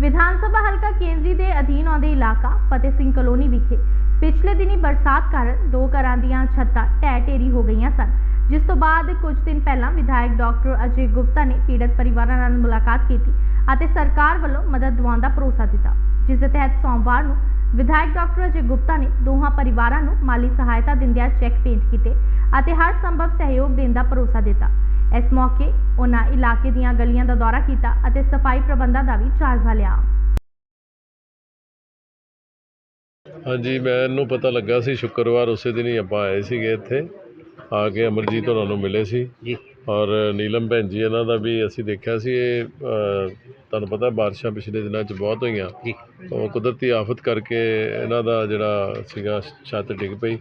ਵਿਧਾਨ ਸਭਾ ਹਲਕਾ ਕੇਂਦਰੀ ਦੇ ਅਧੀਨ ਆਉਂਦੇ ਇਲਾਕਾ ਫਤਿਹ ਸਿੰਘ ਕਲੋਨੀ ਵਿਖੇ ਪਿਛਲੇ ਦਿਨੀ ਬਰਸਾਤ ਕਾਰਨ ਦੋ ਘਰਾਂ ਦੀਆਂ ਛੱਤਾਂ ਢਹਿ ਢੇਰੀ ਹੋ ਗਈਆਂ ਸਨ, ਜਿਸ ਤੋਂ ਬਾਅਦ ਕੁਝ ਦਿਨ ਪਹਿਲਾਂ ਵਿਧਾਇਕ ਡਾਕਟਰ ਅਜੇ ਗੁਪਤਾ ਨੇ ਪੀੜਤ ਪਰਿਵਾਰਾਂ ਨਾਲ ਮੁਲਾਕਾਤ ਕੀਤੀ ਅਤੇ ਸਰਕਾਰ ਵੱਲੋਂ ਮਦਦ ਦਿਵਾਉਣ ਦਾ ਭਰੋਸਾ ਦਿੱਤਾ, ਜਿਸ ਦੇ ਤਹਿਤ ਸੋਮਵਾਰ ਨੂੰ ਵਿਧਾਇਕ ਡਾਕਟਰ ਅਜੇ ਗੁਪਤਾ ਨੇ ਦੋਹਾਂ ਪਰਿਵਾਰਾਂ ਨੂੰ ਮਾਲੀ ਸਹਾਇਤਾ ਦਿੰਦਿਆਂ ਚੈੱਕ ਭੇਂਟ ਕੀਤੇ ਅਤੇ ਹਰ ਸੰਭਵ ਸਹਿਯੋਗ ਦੇਣ ਦਾ ਭਰੋਸਾ ਦਿੱਤਾ। ਇਸ ਮੌਕੇ ਉਹਨਾਂ ਇਲਾਕੇ ਦੀਆਂ ਗਲੀਆਂ ਦਾ ਦੌਰਾ ਕੀਤਾ ਅਤੇ ਸਫ਼ਾਈ ਪ੍ਰਬੰਧਾਂ ਦਾ ਵੀ ਜਾਇਜ਼ਾ ਲਿਆ। ਹਾਂਜੀ ਮੈਨੂੰ ਪਤਾ ਲੱਗਾ ਸੀ ਸ਼ੁੱਕਰਵਾਰ ਉਸੇ ਦਿਨ ਹੀ ਆਪਾਂ ਆਏ ਸੀਗੇ ਇੱਥੇ। ਆ ਕੇ ਅਮਰਜੀਤ ਹੋਰਾਂ ਨੂੰ ਮਿਲੇ ਸੀ। ਜੀ। ਔਰ ਨੀਲਮ ਭੈਣ ਜੀ ਇਹਨਾਂ ਦਾ ਵੀ ਅਸੀਂ ਦੇਖਿਆ ਸੀ ਇਹ ਤੁਹਾਨੂੰ ਪਤਾ ਬਾਰਿਸ਼ਾਂ ਪਿਛਲੇ ਦਿਨਾਂ 'ਚ ਬਹੁਤ ਹੋਈਆਂ। ਜੀ। ਉਹ ਕੁਦਰਤੀ ਆਫਤ ਕਰਕੇ ਇਹਨਾਂ ਦਾ ਜਿਹੜਾ ਸੀਗਾ ਛੱਤ ਡਿੱਗ ਪਈ।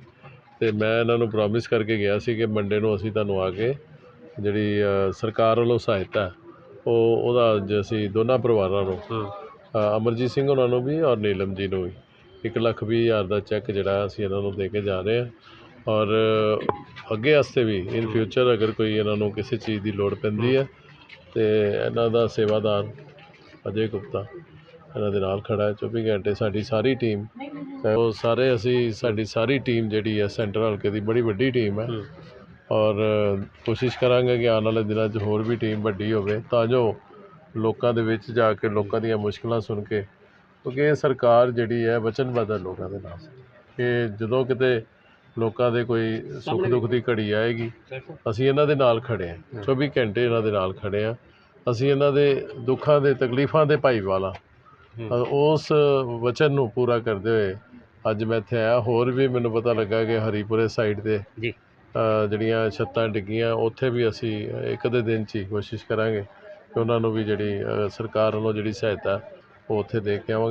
ਤੇ ਮੈਂ ਇਹਨਾਂ ਨੂੰ ਪ੍ਰੋਮਿਸ ਕਰਕੇ ਗਿਆ ਸੀ ਕਿ ਮੰਡੇ ਨੂੰ ਅਸੀਂ ਤੁਹਾਨੂੰ ਆ ਕੇ ਜਿਹੜੀ ਸਰਕਾਰ ਵੱਲੋਂ ਸਹਾਇਤਾ ਉਹ ਉਹਦਾ ਅੱਜ ਅਸੀਂ ਦੋਨਾਂ ਪਰਿਵਾਰਾਂ ਨੂੰ ਅਮਰਜੀਤ ਸਿੰਘ ਉਹਨਾਂ ਨੂੰ ਵੀ ਔਰ ਨੀਲਮ ਜੀ ਨੂੰ ਵੀ। ਇੱਕ ਲੱਖ ਵੀਹ ਹਜ਼ਾਰ ਦਾ ਚੈੱਕ ਜਿਹੜਾ ਅਸੀਂ ਇਹਨਾਂ ਨੂੰ ਦੇ ਕੇ ਜਾ ਰਹੇ ਹਾਂ। ਔਰ ਅੱਗੇ ਵਾਸਤੇ ਵੀ ਇਨ ਫਿਊਚਰ ਅਗਰ ਕੋਈ ਇਹਨਾਂ ਨੂੰ ਕਿਸੇ ਚੀਜ਼ ਦੀ ਲੋੜ ਪੈਂਦੀ ਹੈ ਤੇ ਇਹਨਾਂ ਦਾ ਸੇਵਾਦਾਰ ਅਜੇ ਗੁਪਤਾ ਇਹਨਾਂ ਦੇ ਨਾਲ ਖੜਾ ਹੈ। 24 ਘੰਟੇ ਸਾਡੀ ਸਾਰੀ ਟੀਮ ਉਹ ਸਾਰੇ ਅਸੀਂ ਸਾਡੀ ਸਾਰੀ ਟੀਮ ਜਿਹੜੀ ਹੈ ਸੈਂਟਰ ਹਲਕੇ ਦੀ ਬੜੀ ਵੱਡੀ ਟੀਮ ਹੂੰ। ਔਰ ਕੋਸ਼ਿਸ਼ ਕਰਾਂਗੇ ਕਿ ਆਉਣ ਵਾਲੇ ਦਿਨਾਂ 'ਚ ਹੋਰ ਵੀ ਟੀਮ ਵੱਡੀ ਹੋਵੇ ਤਾਂ ਜੋ ਲੋਕਾਂ ਦੇ ਵਿੱਚ ਜਾ ਕੇ ਲੋਕਾਂ ਦੀਆਂ ਮੁਸ਼ਕਲਾਂ ਸੁਣ ਕੇ ਕਿਉਂਕਿ ਇਹ ਸਰਕਾਰ ਜਿਹੜੀ ਹੈ ਵਚਨਬੱਧ ਹੈ ਲੋਕਾਂ ਦੇ ਨਾਲ। ਕਿ ਜਦੋਂ ਕਿਤੇ ਲੋਕਾਂ ਦੇ ਕੋਈ ਸੁੱਖ ਦੁੱਖ ਦੀ ਘੜੀ ਆਏਗੀ ਅਸੀਂ ਇਹਨਾਂ ਦੇ ਨਾਲ ਖੜੇ ਹਾਂ 24 ਘੰਟੇ ਇਹਨਾਂ ਦੇ ਨਾਲ ਖੜੇ ਹਾਂ। ਅਸੀਂ ਇਹਨਾਂ ਦੇ ਦੁੱਖਾਂ ਦੇ ਤਕਲੀਫਾਂ ਦੇ ਭਾਈਵਾਲਾ ਅ, ਉਸ ਵਚਨ ਨੂੰ ਪੂਰਾ ਕਰਦੇ ਹੋਏ ਅੱਜ ਮੈਂ ਇੱਥੇ ਆਇਆ ਹੋਰ ਵੀ ਮੈਨੂੰ ਪਤਾ ਲੱਗਾ ਕਿ ਹਰੀਪੁਰੇ ਸਾਈਡ ਤੇ ਜੀ। ਜਿਹੜੀਆਂ ਛੱਤਾਂ ਡਿੱਗੀਆਂ, ਉੱਥੇ ਵੀ ਅਸੀਂ ਇੱਕ ਦੇ ਦਿਨ 'ਚ ਹੀ ਕੋਸ਼ਿਸ਼ ਕਰਾਂਗੇ ਕਿ ਉਹਨਾਂ ਨੂੰ ਵੀ ਜਿਹੜੀ ਸਰਕਾਰ ਵੱਲੋਂ ਜਿਹੜੀ ਸਹਾਇਤਾ ਉਹ ਉੱਥੇ ਦੇ ਕੇ ਆਵਾਂਗੇ।